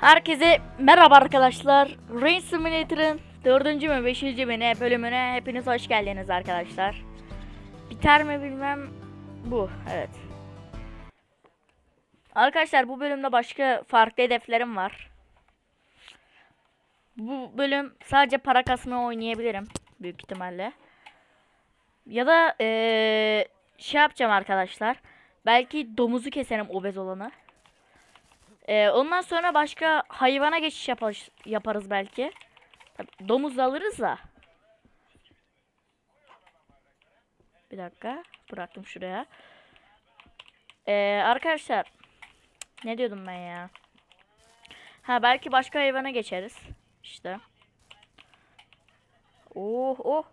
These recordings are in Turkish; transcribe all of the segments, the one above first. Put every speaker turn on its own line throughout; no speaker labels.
Herkese merhaba arkadaşlar. Rain Simulator'ın 4. mü 5. mi ne bölümüne hepiniz hoş geldiniz arkadaşlar. Biter mi bilmem bu evet. Arkadaşlar bu bölümde başka farklı hedeflerim var. Bu bölüm sadece para kasma oynayabilirim büyük ihtimalle. Ya da eee, şey yapacağım arkadaşlar. Belki domuzu keserim obez olanı. Ee, ondan sonra başka hayvana geçiş yaparız, yaparız belki. Tabii domuz alırız da. Bir dakika. Bıraktım şuraya. Ee, arkadaşlar. Ne diyordum ben ya? Ha belki başka hayvana geçeriz. İşte. Oh oh.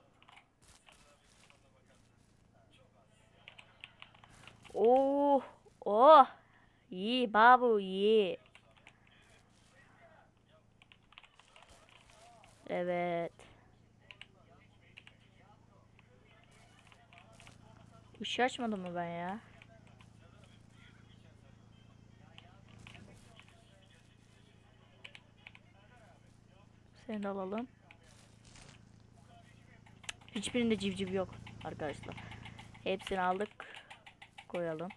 Oh. Oh. İyi babu iyi. Evet. Işığı açmadım mı ben ya? Seni de alalım. Hiçbirinde civciv yok arkadaşlar. Hepsini aldık. Koyalım.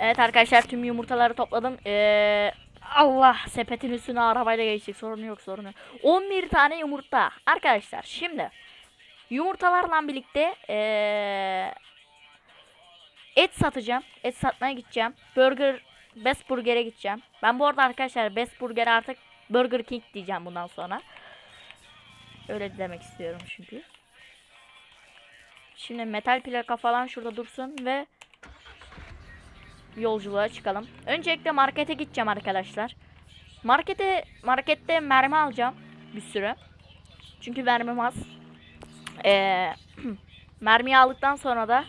Evet arkadaşlar tüm yumurtaları topladım. Ee, Allah sepetin üstüne arabayla geçtik. Sorun yok sorun yok. 11 tane yumurta. Arkadaşlar şimdi yumurtalarla birlikte ee, et satacağım. Et satmaya gideceğim. Burger Best Burger'e gideceğim. Ben bu arada arkadaşlar Best Burger'e artık Burger King diyeceğim bundan sonra. Öyle demek istiyorum çünkü. Şimdi metal plaka falan şurada dursun ve yolculuğa çıkalım. Öncelikle markete gideceğim arkadaşlar. Markete markette mermi alacağım bir sürü. Çünkü mermim az. Ee, mermiyi aldıktan sonra da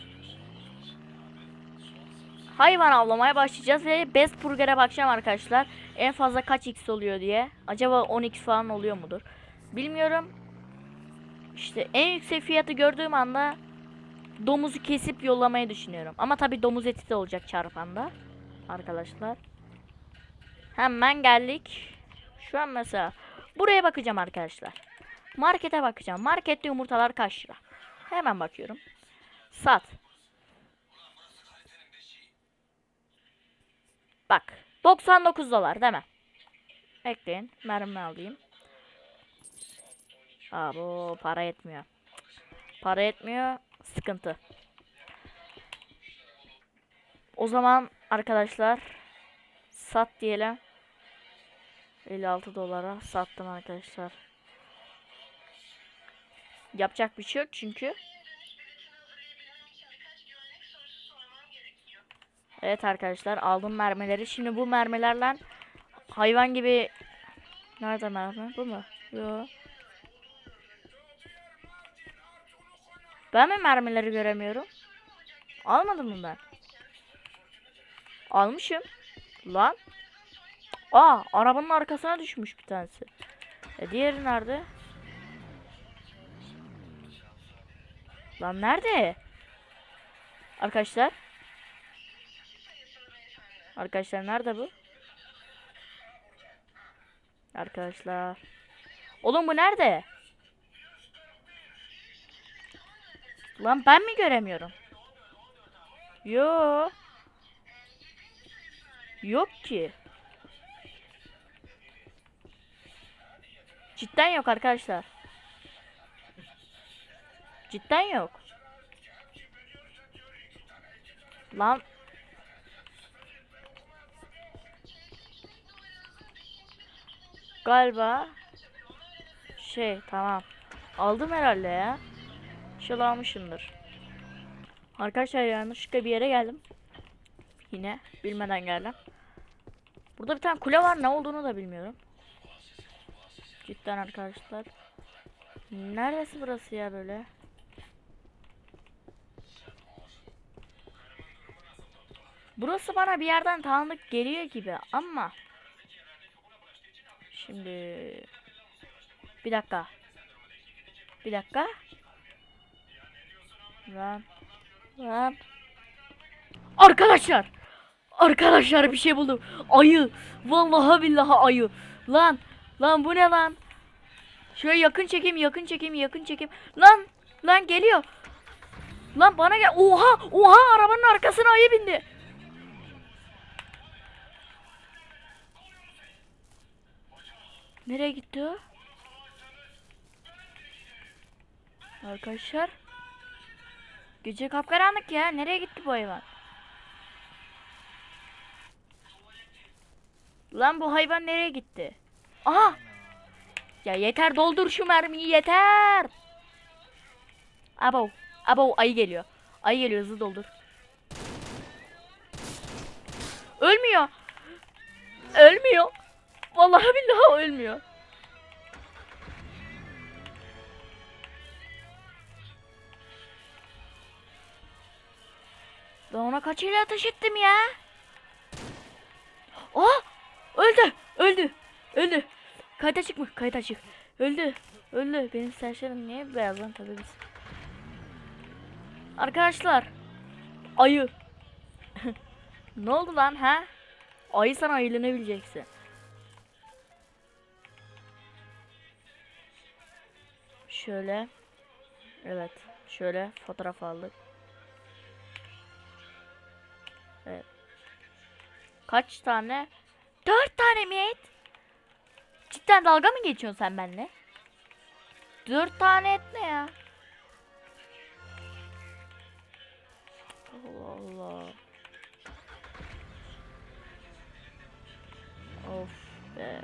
hayvan avlamaya başlayacağız ve Best Burger'e bakacağım arkadaşlar. En fazla kaç x oluyor diye. Acaba 10x falan oluyor mudur? Bilmiyorum. İşte en yüksek fiyatı gördüğüm anda domuzu kesip yollamayı düşünüyorum. Ama tabi domuz eti de olacak çarpanda. Arkadaşlar. Hemen geldik. Şu an mesela buraya bakacağım arkadaşlar. Markete bakacağım. Markette yumurtalar kaç lira? Hemen bakıyorum. Sat. Bak. 99 dolar değil mi? Bekleyin. Mermi alayım. Aa bu para etmiyor. Para etmiyor. Sıkıntı. O zaman arkadaşlar sat diyelim. 56 dolara sattım arkadaşlar. Yapacak bir şey yok çünkü. Evet arkadaşlar aldım mermileri. Şimdi bu mermilerle hayvan gibi Nerede mermi? Bu mu? Yok. Ben mi mermileri göremiyorum? Almadım mı ben? Almışım. Lan. Aa arabanın arkasına düşmüş bir tanesi. E diğeri nerede? Lan nerede? Arkadaşlar. Arkadaşlar nerede bu? Arkadaşlar. Oğlum bu nerede? Lan ben mi göremiyorum? Yo. Yok ki. Cidden yok arkadaşlar. Cidden yok. Lan. Galiba şey tamam. Aldım herhalde ya. Şöyle almışımdır. Arkadaşlar yanlışlıkla bir yere geldim. Yine bilmeden geldim. Burada bir tane kule var ne olduğunu da bilmiyorum. Cidden arkadaşlar. Neresi burası ya böyle? Burası bana bir yerden tanıdık geliyor gibi ama Şimdi bir dakika. Bir dakika. Lan. Lan. Arkadaşlar. Arkadaşlar bir şey buldum. Ayı. Vallahi billahi ayı. Lan. Lan bu ne lan? Şöyle yakın çekeyim, yakın çekeyim, yakın çekeyim. Lan. Lan geliyor. Lan bana gel. Oha! Oha! Arabanın arkasına ayı bindi. Nereye gitti o? Arkadaşlar. Gece kapkaranlık ya. Nereye gitti bu hayvan? Lan bu hayvan nereye gitti? Aha! Ya yeter doldur şu mermiyi yeter. Abo. Abo ayı geliyor. Ayı geliyor hızlı doldur. Ölmüyor. Ölmüyor. Vallahi billahi ölmüyor. Ben ona kaç ile ateş ettim ya? Aa! Öldü! Öldü! Öldü! Kayıt açık mı? Kayıt açık. Öldü! Öldü! Benim saçlarım niye beyaz lan biz. Arkadaşlar. Ayı. ne oldu lan ha? Ayı sana ayılenebileceksin. Şöyle. Evet. Şöyle fotoğraf aldık. Kaç tane? Dört tane mi et? Cidden dalga mı geçiyorsun sen benimle? Dört tane et ne ya? Allah Allah. Of be.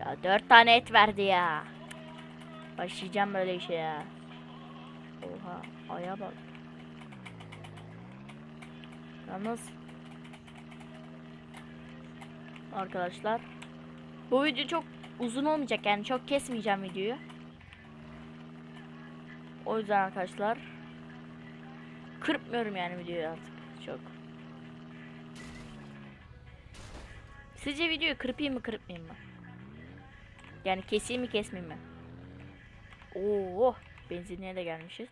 Ya dört tane et verdi ya. Başlayacağım böyle işe ya. Oha aya bak. Yalnız Arkadaşlar Bu video çok uzun olmayacak yani çok kesmeyeceğim videoyu O yüzden arkadaşlar Kırpmıyorum yani videoyu artık çok Sizce videoyu kırpayım mı kırpmayayım mı? Yani keseyim mi kesmeyeyim mi? Oo, benzinliğe de gelmişiz.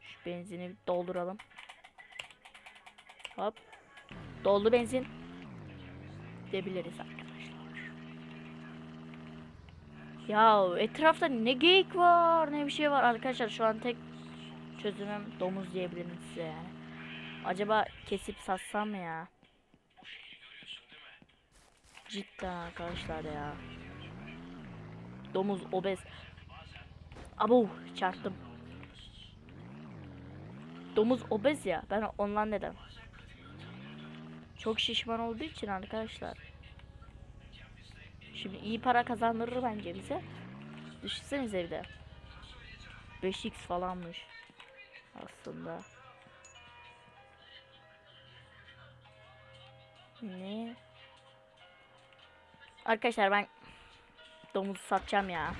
Şu benzini dolduralım. Hop. Doldu benzin. Gidebiliriz arkadaşlar. Ya etrafta ne geyik var ne bir şey var arkadaşlar şu an tek çözümüm domuz diyebilirim size yani. Acaba kesip satsam ya? Cidden arkadaşlar ya. Domuz obez. Abo çarptım. Domuz obez ya. Ben ondan dedim. Çok şişman olduğu için arkadaşlar. Şimdi iyi para kazandırır bence bize. Düşünsenize bir de. 5x falanmış. Aslında. Ne? Arkadaşlar ben domuzu satacağım ya.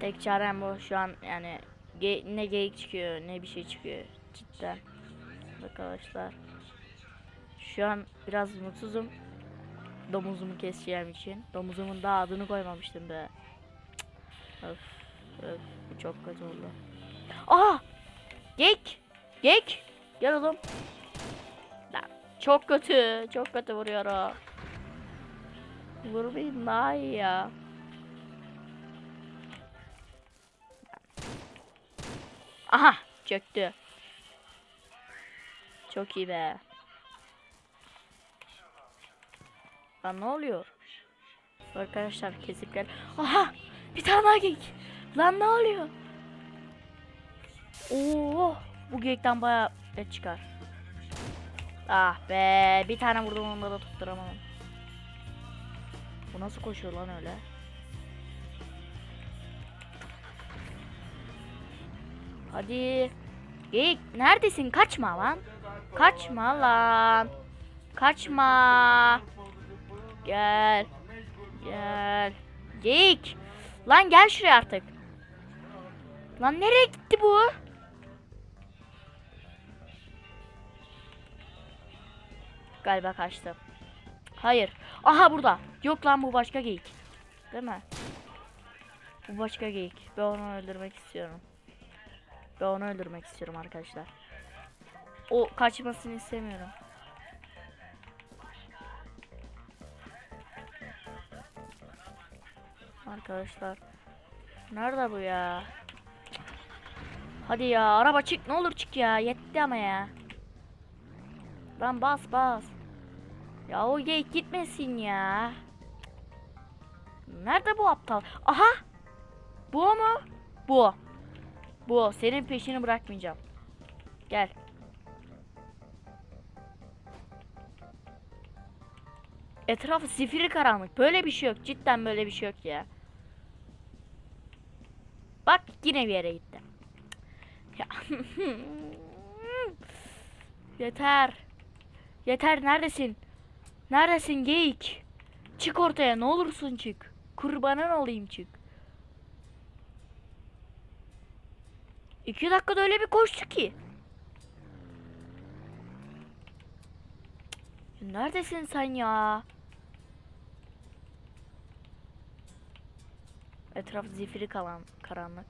Tek çarem bu şu an yani ge- ne geyik çıkıyor ne bir şey çıkıyor cidden. Arkadaşlar. Şu an biraz mutsuzum. Domuzumu keseceğim için. Domuzumun daha adını koymamıştım be. Öf, öf, bu çok kötü oldu. Aa! Geyik! Geyik! Gel oğlum. Çok kötü. Çok kötü vuruyor o. Vurmayın daha iyi ya. Aha! Çöktü. Çok iyi be. Lan ne oluyor? Arkadaşlar kesip gel. Aha! Bir tane daha geyik. Lan ne oluyor? Oo! Bu geyikten bayağı et çıkar. Ah be! Bir tane vurdum onu da tutturamadım. Bu nasıl koşuyor lan öyle? Hadi. Geyik neredesin? Kaçma lan. Kaçma lan. Kaçma. Gel. Gel. Geyik. Lan gel şuraya artık. Lan nereye gitti bu? Galiba kaçtı. Hayır. Aha burada. Yok lan bu başka geyik. Değil mi? Bu başka geyik. Ben onu öldürmek istiyorum. Ben onu öldürmek istiyorum arkadaşlar. O kaçmasını istemiyorum. Arkadaşlar. Nerede bu ya? Hadi ya araba çık ne olur çık ya. Yetti ama ya. Lan bas bas. Ya o geyik gitmesin ya. Nerede bu aptal? Aha! Bu mu? Bu. Bu. Senin peşini bırakmayacağım. Gel. Etrafı zifiri karanlık. Böyle bir şey yok. Cidden böyle bir şey yok ya. Bak yine bir yere gitti. Ya. Yeter. Yeter neredesin? Neredesin geyik? Çık ortaya ne olursun çık. Kurbanın olayım çık. İki dakikada öyle bir koştu ki. Neredesin sen ya? Etraf zifiri kalan karanlık.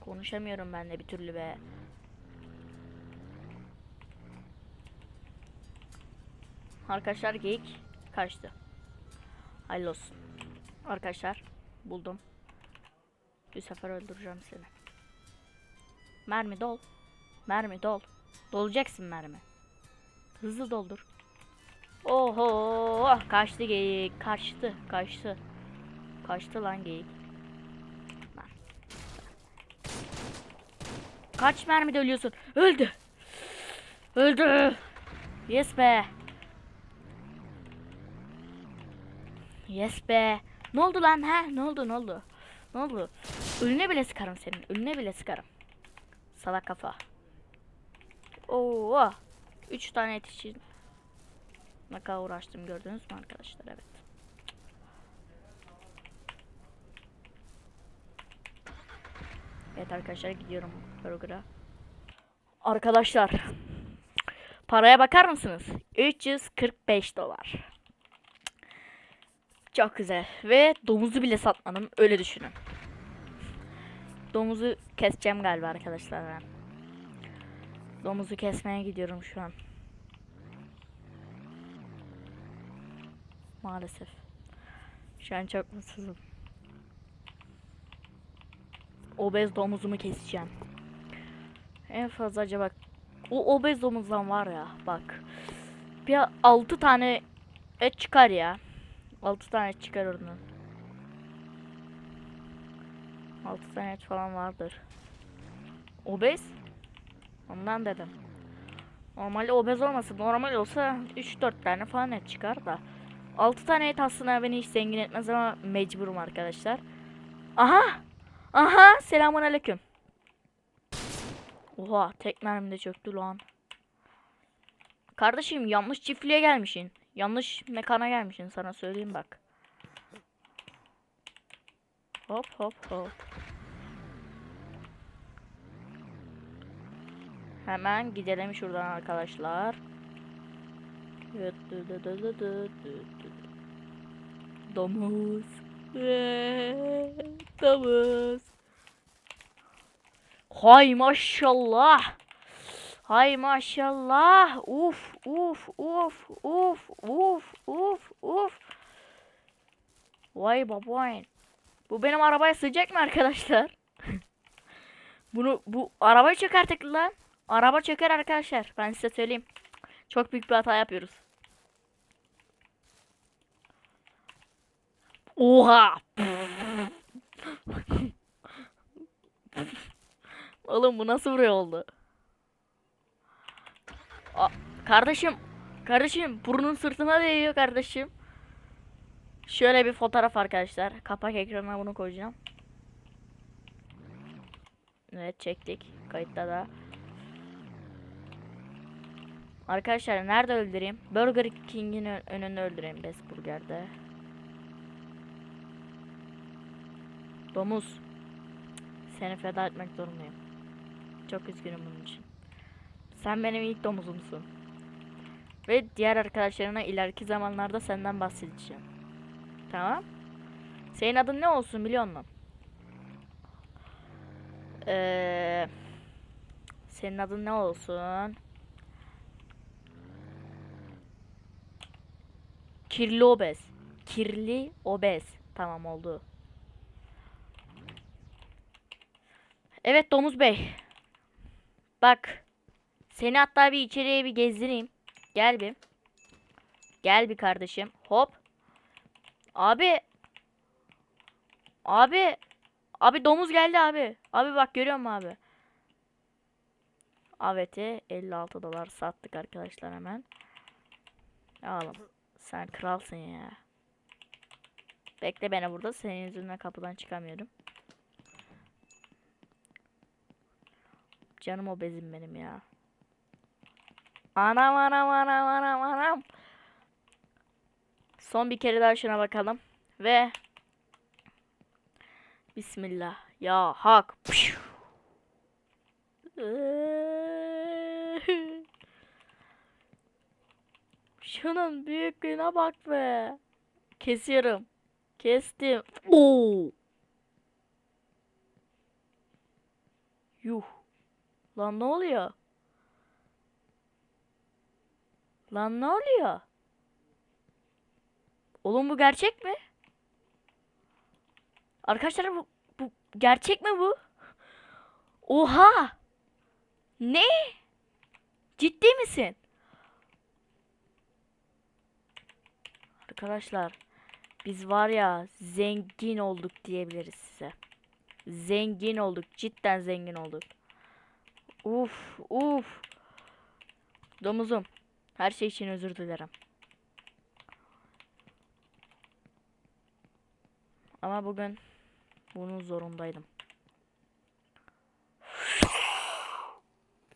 Konuşamıyorum ben de bir türlü be. Arkadaşlar geyik kaçtı. Hayırlı olsun. Arkadaşlar buldum. Bir sefer öldüreceğim seni. Mermi dol. Mermi dol. Dolacaksın mermi. Hızlı doldur. Oho kaçtı geyik. Kaçtı. Kaçtı. Kaçtı lan geyik. Kaç mermi ölüyorsun? Öldü. Öldü. Yes be. Yes be. Ne oldu lan ha? Ne oldu ne oldu? Ne oldu? Ölüne bile sıkarım senin. Ölüne bile sıkarım. Salak kafa. Oo. Üç tane et için. Ne kadar uğraştım gördünüz mü arkadaşlar? Evet. Evet arkadaşlar gidiyorum burger'a. Arkadaşlar. Paraya bakar mısınız? 345 dolar. Çok güzel. Ve domuzu bile satmadım. Öyle düşünün. Domuzu keseceğim galiba arkadaşlar ben. Domuzu kesmeye gidiyorum şu an. Maalesef. Şu an çok mutsuzum. Obez domuzumu keseceğim. En fazla acaba o obez domuzdan var ya bak. Bir 6 tane et çıkar ya. 6 tane et çıkar oradan. 6 tane et falan vardır. Obez? Ondan dedim. Normalde obez olmasın. Normal olsa 3-4 tane falan et çıkar da. 6 tane et aslında beni hiç zengin etmez ama mecburum arkadaşlar. Aha! Aha! Selamun aleyküm. Oha tek mermide çöktü lan. Kardeşim yanlış çiftliğe gelmişsin. Yanlış mekana gelmişsin sana söyleyeyim bak. Hop hop hop. Hemen gidelim şuradan arkadaşlar. Domuz. Eee, Domuz. Hay maşallah. Hay maşallah. Uf uf uf uf uf uf uf. Vay babayın. Bu benim arabaya sığacak mı arkadaşlar? Bunu bu arabayı çök artık lan. Araba çöker arkadaşlar. Ben size söyleyeyim. Çok büyük bir hata yapıyoruz. Oha. Oğlum bu nasıl vuruyor oldu? Aa, kardeşim. Kardeşim burnun sırtıma değiyor kardeşim. Şöyle bir fotoğraf arkadaşlar. Kapak ekranına bunu koyacağım. Evet çektik. Kayıtta da. Arkadaşlar nerede öldüreyim? Burger King'in ön- önünde öldüreyim Best Burger'de. Domuz. Seni feda etmek zorundayım. Çok üzgünüm bunun için. Sen benim ilk domuzumsun. Ve diğer arkadaşlarına ileriki zamanlarda senden bahsedeceğim. Tamam. Senin adın ne olsun biliyor musun? Ee, senin adın ne olsun? Kirli obez. Kirli obez. Tamam oldu. Evet domuz bey. Bak. Seni hatta bir içeriye bir gezdireyim. Gel bir. Gel bir kardeşim. Hop. Abi. Abi. Abi domuz geldi abi. Abi bak görüyor musun abi? Aveti 56 dolar sattık arkadaşlar hemen. Oğlum sen kralsın ya. Bekle beni burada. Senin yüzünden kapıdan çıkamıyorum. Canım o bezim benim ya. Anam anam anam anam anam. Son bir kere daha şuna bakalım. Ve Bismillah. Ya hak. Şunun büyüklüğüne bak be. Kesiyorum. Kestim. Oo. Yuh. Lan ne oluyor? Lan ne oluyor? Oğlum bu gerçek mi? Arkadaşlar bu, bu gerçek mi bu? Oha! Ne? Ciddi misin? Arkadaşlar biz var ya zengin olduk diyebiliriz size. Zengin olduk. Cidden zengin olduk. Uf uf. Domuzum. Her şey için özür dilerim. Ama bugün bunun zorundaydım.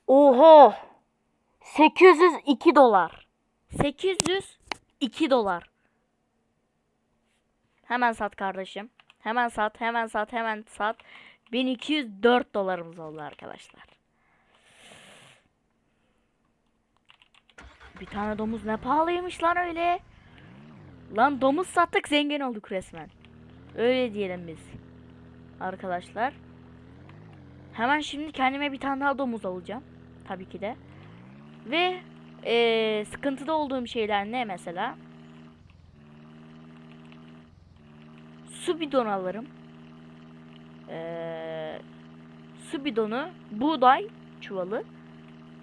Oha! 802 dolar. 802 dolar. Hemen sat kardeşim. Hemen sat, hemen sat, hemen sat. 1204 dolarımız oldu arkadaşlar. Bir tane domuz ne pahalıymış lan öyle. Lan domuz sattık zengin olduk resmen. Öyle diyelim biz. Arkadaşlar. Hemen şimdi kendime bir tane daha domuz alacağım. Tabii ki de. Ve eee, sıkıntıda olduğum şeyler ne mesela? Su bidonu alırım. Eee, su bidonu, buğday çuvalı,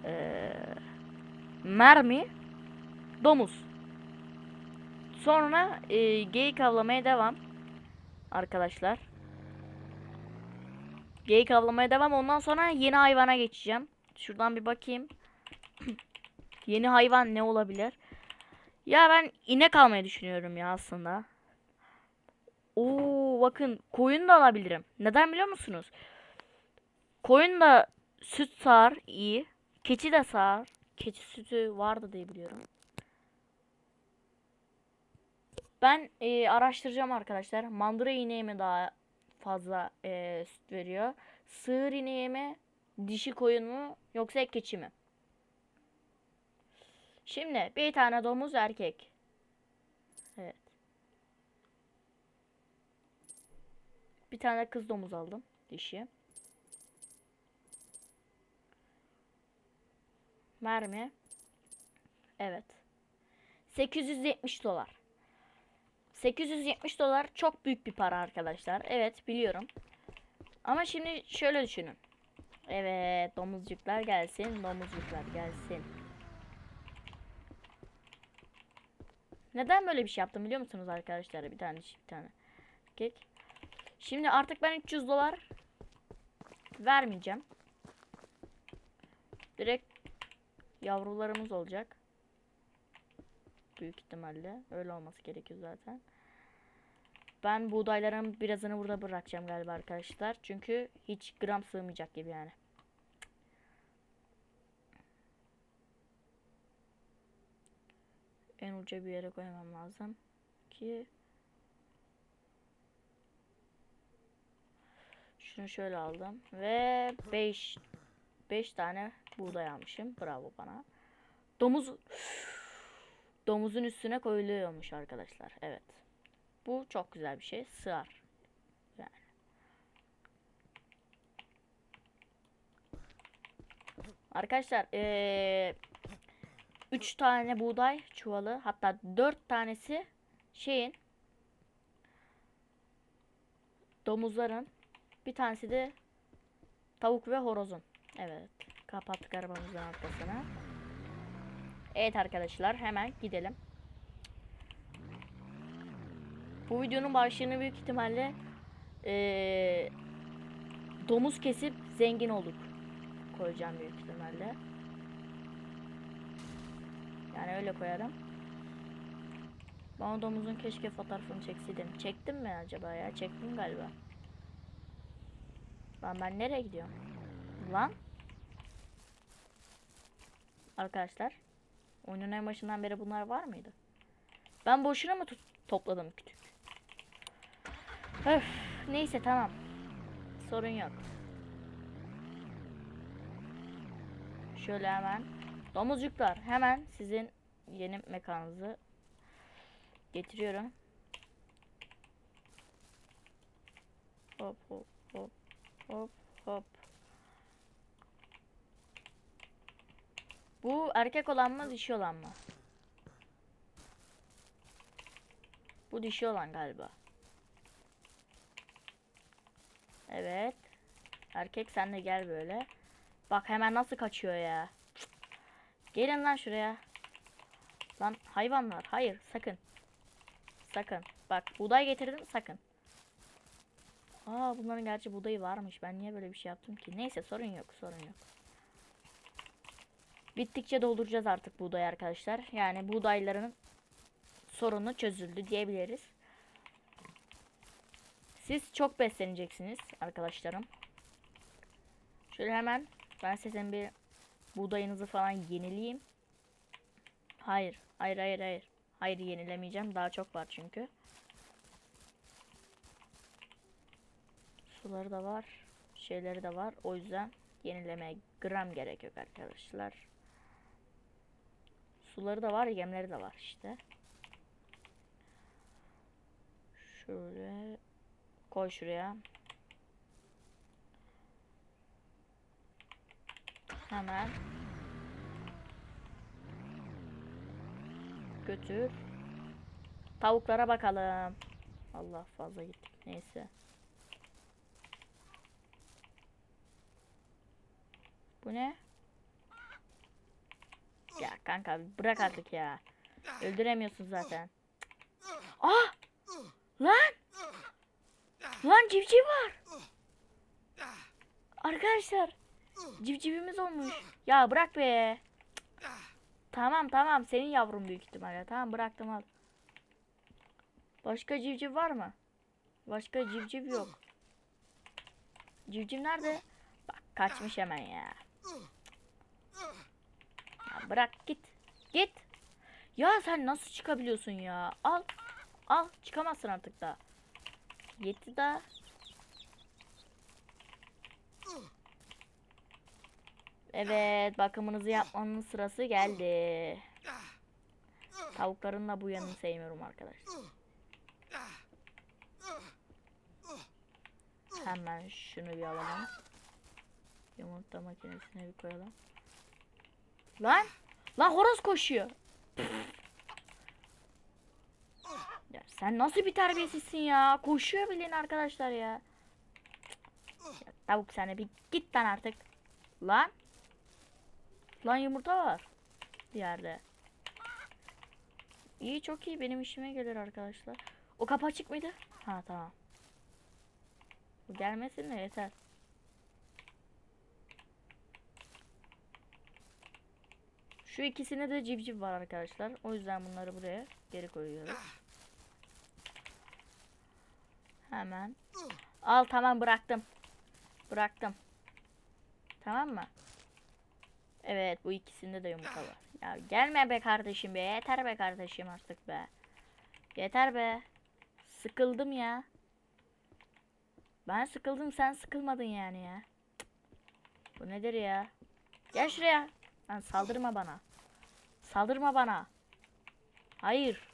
eee, mermi, domuz. Sonra eee geyik avlamaya devam. Arkadaşlar. Geyik avlamaya devam. Ondan sonra yeni hayvana geçeceğim. Şuradan bir bakayım. yeni hayvan ne olabilir? Ya ben inek almayı düşünüyorum ya aslında. Oo bakın koyun da alabilirim. Neden biliyor musunuz? Koyun da süt sağar iyi. Keçi de sağar. Keçi sütü vardı diye biliyorum. Ben e, araştıracağım arkadaşlar. Mandıra ineği mi daha fazla e, süt veriyor? Sığır ineği mi? Dişi koyun mu? Yoksa keçi mi? Şimdi bir tane domuz erkek. Evet. Bir tane kız domuz aldım. Dişi. Mermi. Evet. 870 dolar. 870 dolar çok büyük bir para arkadaşlar. Evet biliyorum. Ama şimdi şöyle düşünün. Evet domuzcuklar gelsin. Domuzcuklar gelsin. Neden böyle bir şey yaptım biliyor musunuz arkadaşlar? Bir tane bir tane. Kek. Şimdi artık ben 300 dolar vermeyeceğim. Direkt yavrularımız olacak. Büyük ihtimalle. Öyle olması gerekiyor zaten. Ben buğdayların birazını burada bırakacağım galiba arkadaşlar. Çünkü hiç gram sığmayacak gibi yani. En uca bir yere koymam lazım. Ki Şunu şöyle aldım ve 5 5 tane buğday almışım. Bravo bana. Domuz domuzun üstüne koyuluyormuş arkadaşlar. Evet. Bu çok güzel bir şey. Sığar. Yani. Arkadaşlar ee, 3 tane buğday çuvalı hatta 4 tanesi şeyin domuzların bir tanesi de tavuk ve horozun. Evet. Kapattık arabamızın arkasını. Evet arkadaşlar hemen gidelim. Bu videonun başlığını büyük ihtimalle eee, domuz kesip zengin olduk koyacağım büyük ihtimalle. Yani öyle koyarım. Ben o domuzun keşke fotoğrafını çekseydim. Çektim mi acaba ya? Çektim galiba. Lan ben nereye gidiyorum? Lan? Arkadaşlar. Oyunun en başından beri bunlar var mıydı? Ben boşuna mı topladım kütük? Öf, neyse tamam. Sorun yok. Şöyle hemen. Domuzcuklar hemen sizin yeni mekanınızı getiriyorum. Hop hop hop hop hop. Bu erkek olan mı dişi olan mı? Bu dişi olan galiba. Evet. Erkek sen de gel böyle. Bak hemen nasıl kaçıyor ya. Cık. Gelin lan şuraya. Lan hayvanlar hayır sakın. Sakın. Bak buğday getirdim sakın. Aa bunların gerçi buğdayı varmış. Ben niye böyle bir şey yaptım ki? Neyse sorun yok sorun yok. Bittikçe dolduracağız artık buğday arkadaşlar. Yani buğdayların sorunu çözüldü diyebiliriz. Siz çok besleneceksiniz arkadaşlarım. Şöyle hemen ben sizin bir buğdayınızı falan yenileyim. Hayır, hayır, hayır, hayır. Hayır yenilemeyeceğim. Daha çok var çünkü. Suları da var. Şeyleri de var. O yüzden yenilemeye gram gerek yok arkadaşlar. Suları da var, yemleri de var işte. Şöyle koy şuraya. Hemen götür. Tavuklara bakalım. Allah fazla gittik. Neyse. Bu ne? Ya kanka bırak artık ya. Öldüremiyorsun zaten. Ah! Lan! Lan civciv var. Arkadaşlar. Civcivimiz olmuş. Ya bırak be. Tamam tamam senin yavrun büyük ihtimalle. Tamam bıraktım al. Başka civciv var mı? Başka civciv yok. Civciv nerede? Bak kaçmış hemen ya. Bırak git. Git. Ya sen nasıl çıkabiliyorsun ya? Al. Al çıkamazsın artık da. Yetti daha. Evet bakımınızı yapmanın sırası geldi. Tavukların da bu yanını sevmiyorum arkadaşlar. Hemen şunu bir alalım. Yumurta makinesine bir koyalım. Lan! Lan horoz koşuyor. Ya sen nasıl bir terbiyesizsin ya? Koşuyor bilin arkadaşlar ya. ya tavuk sana bir git lan artık. Lan. Lan yumurta var. Bir yerde. İyi çok iyi benim işime gelir arkadaşlar. O kapı açık mıydı? Ha tamam. Gelmesin de yeter. Şu ikisine de civciv var arkadaşlar. O yüzden bunları buraya geri koyuyoruz. Hemen. Al tamam bıraktım. Bıraktım. Tamam mı? Evet bu ikisinde de yumurta var. Ya gelme be kardeşim be. Yeter be kardeşim artık be. Yeter be. Sıkıldım ya. Ben sıkıldım sen sıkılmadın yani ya. Bu nedir ya? Gel şuraya. Lan saldırma bana. Saldırma bana. Hayır.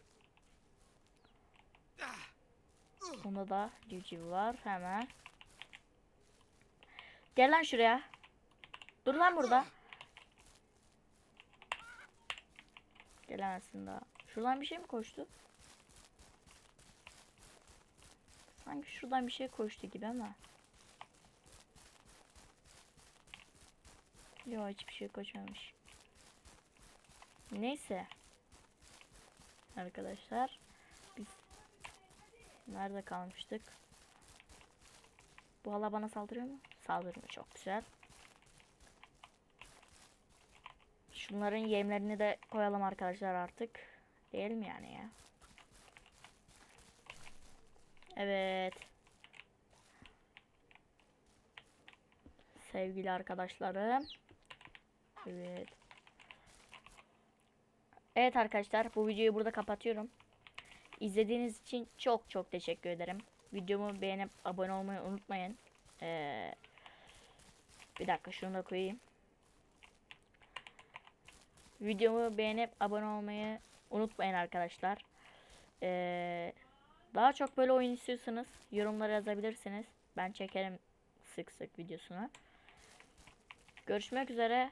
Bunda da civciv var hemen. Gel lan şuraya. Dur lan burada. Gelemezsin daha. Şuradan bir şey mi koştu? Sanki şuradan bir şey koştu gibi ama. Yok hiçbir şey koşmamış. Neyse. Arkadaşlar. Biz nerede kalmıştık? Bu hala bana saldırıyor mu? Saldırmıyor. Çok güzel. Şunların yemlerini de koyalım arkadaşlar artık. Değil mi yani ya? Evet. Sevgili arkadaşlarım. Evet. Evet arkadaşlar bu videoyu burada kapatıyorum. İzlediğiniz için çok çok teşekkür ederim. Videomu beğenip abone olmayı unutmayın. Ee, bir dakika şunu da koyayım. Videomu beğenip abone olmayı unutmayın arkadaşlar. Ee, daha çok böyle oyun istiyorsanız yorumlara yazabilirsiniz. Ben çekerim sık sık videosunu. Görüşmek üzere.